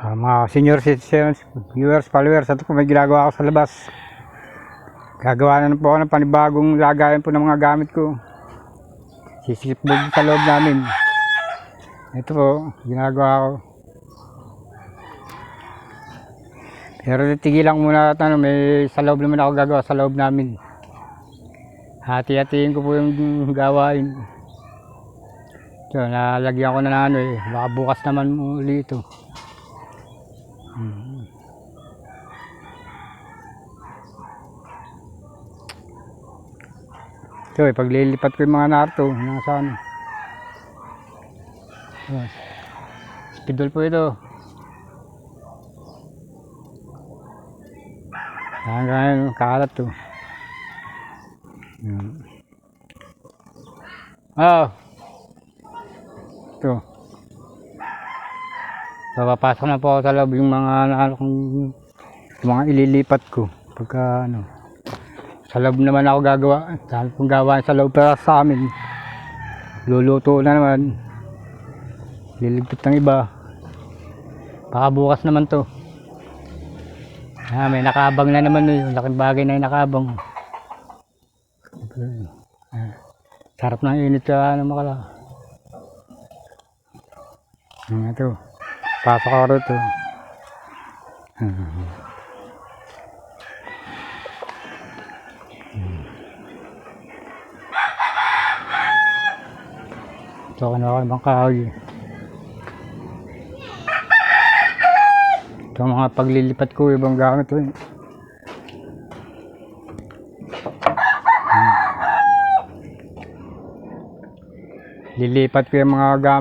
Ah, mga senior citizens, viewers, followers, ito po may ginagawa ako sa labas. Gagawa na po ako ng panibagong lagayan po ng mga gamit ko. Sisilip po sa loob namin. Ito po, ginagawa ko. Pero tigilan ko muna at ano, may sa loob naman ako gagawa sa loob namin. Hati-hatiin ko po yung gawain. So, nalagyan ko na ng ano eh. Baka bukas naman uli ito. Hmm. Ito eh, paglilipat ko yung mga narto, nasa ano. Spidol po ito. Hanggang kalat to. Ayan. Oh. Ito. So, papasok na po ako sa loob yung mga ano kong yung mga ililipat ko. Pagka ano. Sa loob naman ako gagawa. Saan pong gawa sa loob para sa amin. Luluto na naman. Liligpit ng iba. Baka bukas naman to. Ah, may nakabang na naman yun. Laking bagay na yung nakabang. Ah, sarap ng init sa ano makala. Ano ito? Pasok ako rito. Ito ka na ako ng kahoy. Ito mga paglilipat ko, ibang gamit eh. Lilipat ko yung mga gamit.